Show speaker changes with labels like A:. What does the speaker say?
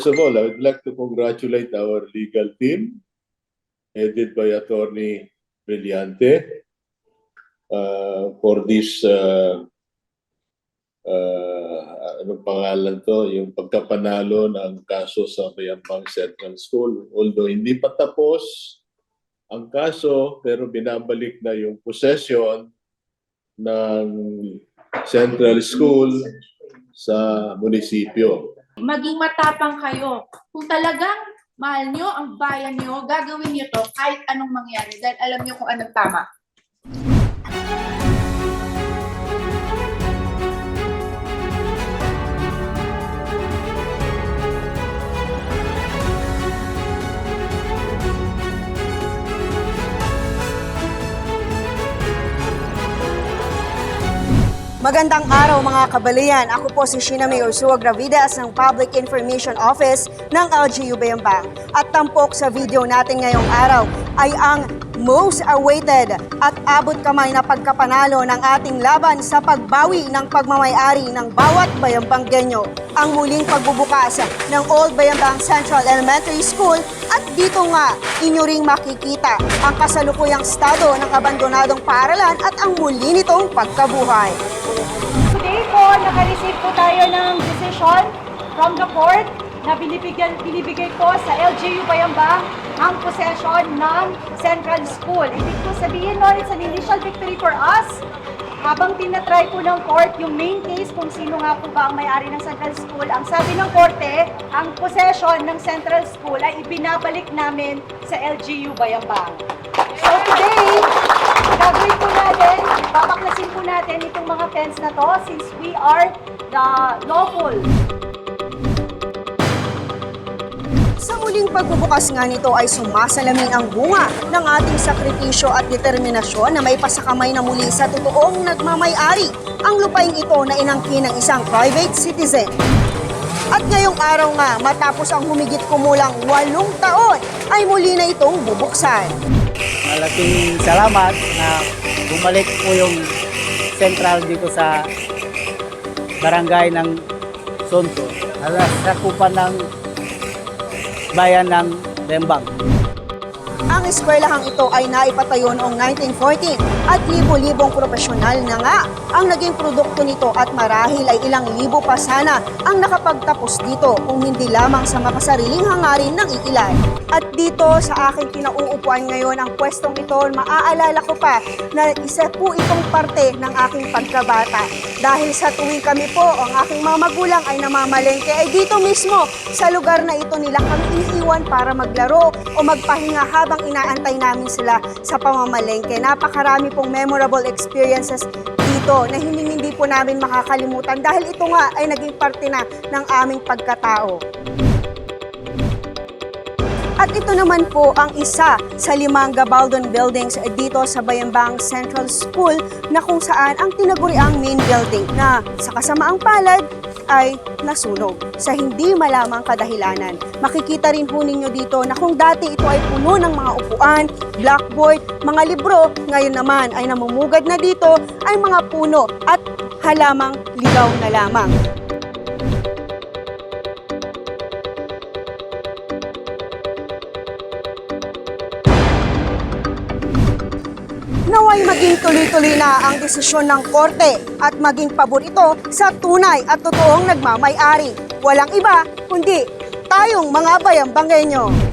A: First of all, I would like to congratulate our legal team, headed by Attorney Brillante, uh, for this, uh, uh, anong pangalan to, yung pagkapanalo ng kaso sa Bayambang Central School. Although hindi pa tapos ang kaso, pero binabalik na yung possession ng Central School sa munisipyo.
B: Maging matapang kayo. Kung talagang mahal nyo ang bayan nyo, gagawin nyo to kahit anong mangyari dahil alam nyo kung anong tama.
C: Magandang araw mga kabalian. Ako po si Sheena May Ursua Gravidas ng Public Information Office ng LGU Bayambang. At tampok sa video natin ngayong araw ay ang most awaited at abot kamay na pagkapanalo ng ating laban sa pagbawi ng pagmamayari ng bawat Bayambanggenyo. Ang muling pagbubukas ng Old Bayambang Central Elementary School at dito nga inyo ring makikita ang kasalukuyang estado ng abandonadong paaralan at ang muli nitong pagkabuhay.
D: Today po, naka-receive po tayo ng decision from the court na binibigyan, binibigay po sa LGU Bayambang ang possession ng Central School. Ibig po sabihin nun, it's an initial victory for us. Habang tinatry po ng court yung main case kung sino nga po ba ang may-ari ng Central School, ang sabi ng korte, ang possession ng Central School ay ibinabalik namin sa LGU Bayambang. Fence na to since we are the lawful
C: Sa muling pagbubukas nga nito ay sumasalamin ang bunga ng ating sakripisyo at determinasyon na may pasakamay na muli sa totoong nagmamayari ang lupaing ito na inangkin ng isang private citizen. At ngayong araw nga, matapos ang humigit kumulang walong taon, ay muli na itong bubuksan.
E: Malaking salamat na bumalik po yung central dito sa barangay ng Sonto. Alas sakupan ng bayan ng Bembang.
C: Ang eskwelahang ito ay naipatayo noong 1914 at libo-libong profesional na nga ang naging produkto nito at marahil ay ilang libo pa sana ang nakapagtapos dito kung hindi lamang sa makasariling hangarin ng iilan. At dito sa aking kinauupuan ngayon ang pwestong ito, maaalala ko pa na isa po itong parte ng aking pagkabata. Dahil sa tuwing kami po, ang aking mga magulang ay namamalengke ay dito mismo sa lugar na ito nila kami iniiwan para maglaro o magpahinga habang inaantay namin sila sa pamamalengke. Napakarami pong memorable experiences dito na hindi hindi po namin makakalimutan dahil ito nga ay naging parte na ng aming pagkatao. At ito naman po ang isa sa limang Gabaldon buildings dito sa Bayambang Central School na kung saan ang tinaguriang main building na sa kasamaang palad ay nasunog sa hindi malamang kadahilanan. Makikita rin po ninyo dito na kung dati ito ay puno ng mga upuan, blackboard, mga libro, ngayon naman ay namumugad na dito ay mga puno at halamang ligaw na lamang. Naway maging tuloy-tuloy na ang desisyon ng korte at maging pabor ito sa tunay at totoong nagmamay-ari. Walang iba kundi tayong mga bayambanggenyo.